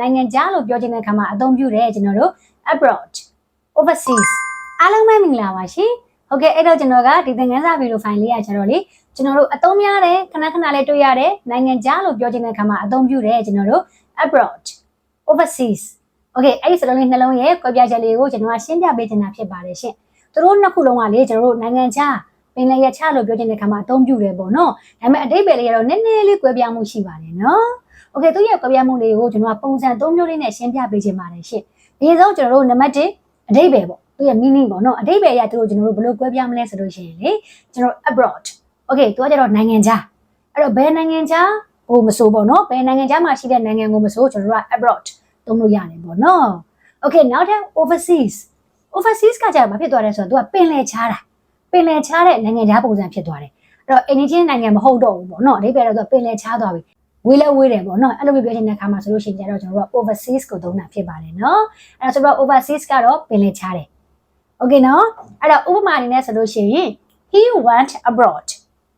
နိုင်ငံခြားလို့ပြောချင်တဲ့အခါမှာအသုံးပြုတယ်ကျွန်တော်တို့ abroad overseas အားလုံးပဲမင်္ဂလာပါရှင်ဟုတ်ကဲ့အဲ့တော့ကျွန်တော်ကဒီသင်ခန်းစာဗီဒီယိုဖိုင်လေးရကျတော့လေကျွန်တော်တို့အသုံးများတယ်ခဏခဏလေးတွေ့ရတယ်နိုင်ငံခြားလို့ပြောချင်တဲ့အခါမှာအသုံးပြုတယ်ကျွန်တော်တို့ abroad overseas โอเคအဲ့ဒီစလုံးလေးနှလုံးရဲ့ကွဲပြားချက်လေးကိုကျွန်တော်ကရှင်းပြပေးချင်တာဖြစ်ပါတယ်ရှင်သူတို့နှစ်ခုလုံးကလေကျွန်တော်တို့နိုင်ငံခြားပင်လယ်ရချလို့ပြောချင်တဲ့အခါမှာအသုံးပြုတယ်ပေါ့နော်ဒါပေမဲ့အတိတ်ပဲလေးကတော့နည်းနည်းလေးကွဲပြားမှုရှိပါတယ်နော် โอเคသူရဲ့ကွဲပြားမှုလေးကိုကျွန်တော်ကပုံစံ၃မျိုးလေးနဲ့ရှင်းပြပေးချင်ပါတယ်ရှင်ဒီဆုံးကျွန်တော်တို့နံပါတ်1အတိတ်ပဲပေါ့သူရဲ့ meaning ပေါ့နော်အတိတ်ပဲရသူတို့ကျွန်တော်တို့ဘယ်လိုကွဲပြားမလဲဆိုလို့ရှိရင်လေကျွန်တော် abroad okay သူကကျတော့နိုင်ငံခြားအဲ့တော့ဘယ်နိုင်ငံခြားဟိုမဆိုပေါ့နော်ဘယ်နိုင်ငံခြားမှာရှိတဲ့နိုင်ငံကိုမဆိုကျွန်တော်တို့က abroad သုံးလို့ရတယ်ပေါ့နော် okay နောက်ထပ် overseas overseas ကကြာဘာဖြစ်သွားလဲဆိုတော့ तू ကပင်လယ်ခြားတာပင်လယ်ခြားတဲ့နိုင်ငံခြားပုံစံဖြစ်သွားတယ်အဲ့တော့ any ချင်းနိုင်ငံမဟုတ်တော့ဘူးပေါ့နော်အဓိပ္ပာယ်တော့ तू ပင်လယ်ခြားသွားပြီ ဝေးလဲဝေးတယ်ပေါ့နော်အဲ့လိုမျိုးပြောချင်တဲ့အခါမှာဆိုလို့ရှိရင်ကျတော့ကျွန်တော်တို့က overseas ကိုသုံးတာဖြစ်ပါတယ်နော်အဲ့ဒါဆိုတော့ overseas ကတော့ပင်လယ်ချားတယ်โอเคနော်အဲ့တော့ဥပမာအနေနဲ့ဆိုလို့ရှိရင် he went abroad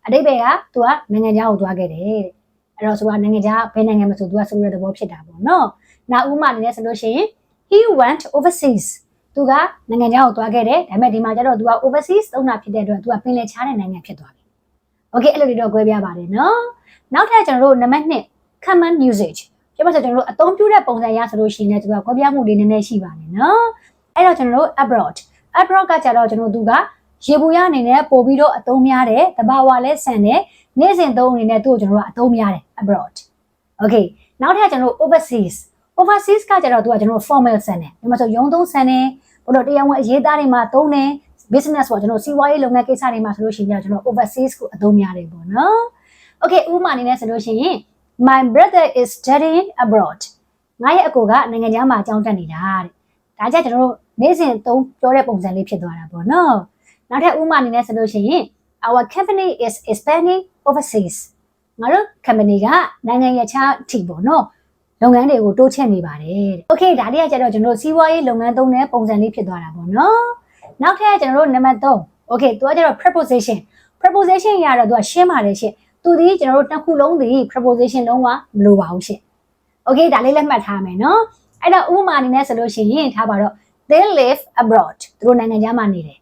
အတိတ်ဘက်ကသူကနိုင်ငံခြားကိုသွားခဲ့တယ်တဲ့အဲ့တော့သူကနိုင်ငံခြားဘယ်နိုင်ငံမှာဆိုသူကဆိုတဲ့သဘောဖြစ်တာပေါ့နော်နောက်ဥပမာအနေနဲ့ဆိုလို့ရှိရင် he went overseas သူကနိုင်ငံခြားကိုသွားခဲ့တယ်ဒါပေမဲ့ဒီမှာကျတော့သူက overseas သုံးတာဖြစ်တဲ့အတွက်သူကပင်လယ်ချားတဲ့နိုင်ငံဖြစ်သွားပြီ okay အဲ့လိုတွေတော့꿰ပြပါတယ်နော်နောက်ထပ်ကျွန်တော်တို့နံပါတ်1 common usage ကျမဆိုကျွန်တော်တို့အသုံးပြုတဲ့ပုံစံရဆိုလို့ရှိရင်လည်းသူက꿰ပြမှုတွေနည်းနည်းရှိပါတယ်နော်အဲ့တော့ကျွန်တော်တို့ abroad abroad ကကျတော့ကျွန်တော်တို့သူကရေဘူးရအနေနဲ့ပို့ပြီးတော့အသုံးများတယ်တဘာဝလဲဆန်တယ်နေ့စဉ်သုံးအနေနဲ့သူ့ကိုကျွန်တော်တို့ကအသုံးများတယ် abroad okay နောက်ထပ်ကျွန်တော်တို့ overseas overseas ကကျတော့သူကကျွန်တော်တို့ formal ဆန်တယ်ဒီမှာဆိုရုံးသုံးဆန်တယ်ဘို့တော့တရားဝင်အရေးသားတွေမှာသုံးတယ် business ပေါ့ကျွန်တော်စီးပွားရေးလုပ်ငန်းကိစ္စတွေမှာဆိုလို့ရှိရင်ကျွန်တော် overseas ကိုအသုံးများတယ်ပေါ့နော် okay ဥပမာအနေနဲ့ဆိုလို့ရှိရင် my brother is studying abroad ငါရဲ့အကိုကနိုင်ငံခြားမှာအကြောင်းတက်နေတာတဲ့ဒါကြကျွန်တော်တို့နေ့စဉ်သုံးပြောတဲ့ပုံစံလေးဖြစ်သွားတာပေါ့နော်နောက်ထပ်ဥပမာအနေနဲ့ဆိုလို့ရှိရင် our company is expanding overseas ငါတို့ company ကနိုင်ငံရဲ့ခြားအထိပေါ့နော်လုပ်ငန်းတွေကိုတိုးချဲ့နေပါတယ်တဲ့ okay ဒါလေးကကျတော့ကျွန်တော်တို့စီးပွားရေးလုပ်ငန်းသုံးတဲ့ပုံစံလေးဖြစ်သွားတာပေါ့နော် နောက်ထပ်ကျွန်တော်တို့နံပါတ်3 okay သူကကျတော့ preposition preposition ရတော့သူကရှင်းပါတယ်ရှင့်သူဒီကျွန်တော်တို့တစ်ခုလုံးဒီ preposition လုံးဝမလိုပါဘူးရှင့် okay ဒါလေးလက်မှတ်ထားမယ်နော်အဲ့တော့ဥပမာအနေနဲ့ဆိုလို့ရှိရင်ထားပါတော့ they live abroad သူတို့နိုင်ငံခြားမှာနေတယ်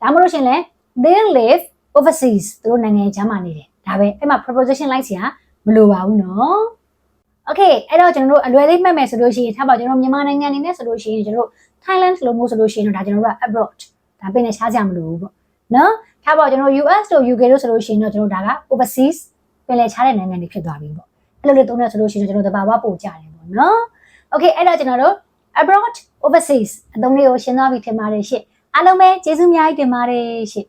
ဒါမှမဟုတ်ရှင်လဲ they live overseas သူတို့နိုင်ငံခြားမှာနေတယ်ဒါပဲအဲ့မှာ preposition လိုက်စရာမလိုပါဘူးနော် okay အဲ့တော့ကျွန်တော်တို့အလွယ်လေးမှတ်မယ်ဆိုလို့ရှိရင်ထားပါကျွန်တော်မြန်မာနိုင်ငံအနေနဲ့ဆိုလို့ရှိရင်ကျွန်တော်တို့ Thailand လို့မျိုးဆိုလို့ရှိရင်တော့ဒါကျွန်တော်တို့က abroad ဒါပင်နဲ့ရှားကြမလို့ဘူးပေါ့နော်ထားပါကျွန်တော် US တို့ UK တို့ဆိုလို့ရှိရင်တော့ကျွန်တော်ဒါက overseas ပင်လယ်ခြားတဲ့နိုင်ငံတွေဖြစ်သွားပြီပေါ့အဲ့လိုလေးသုံးရဆိုလို့ရှိရင်ကျွန်တော်တဘာဝပို့ကြတယ်ပေါ့နော် okay အဲ့တော့ကျွန်တော်တို့ abroad overseas အသုံးလေးကိုရှင်းသွားပြီထင်ပါတယ်ရှင့်အားလုံးပဲကျေးဇူးအများကြီးတင်ပါတယ်ရှင့်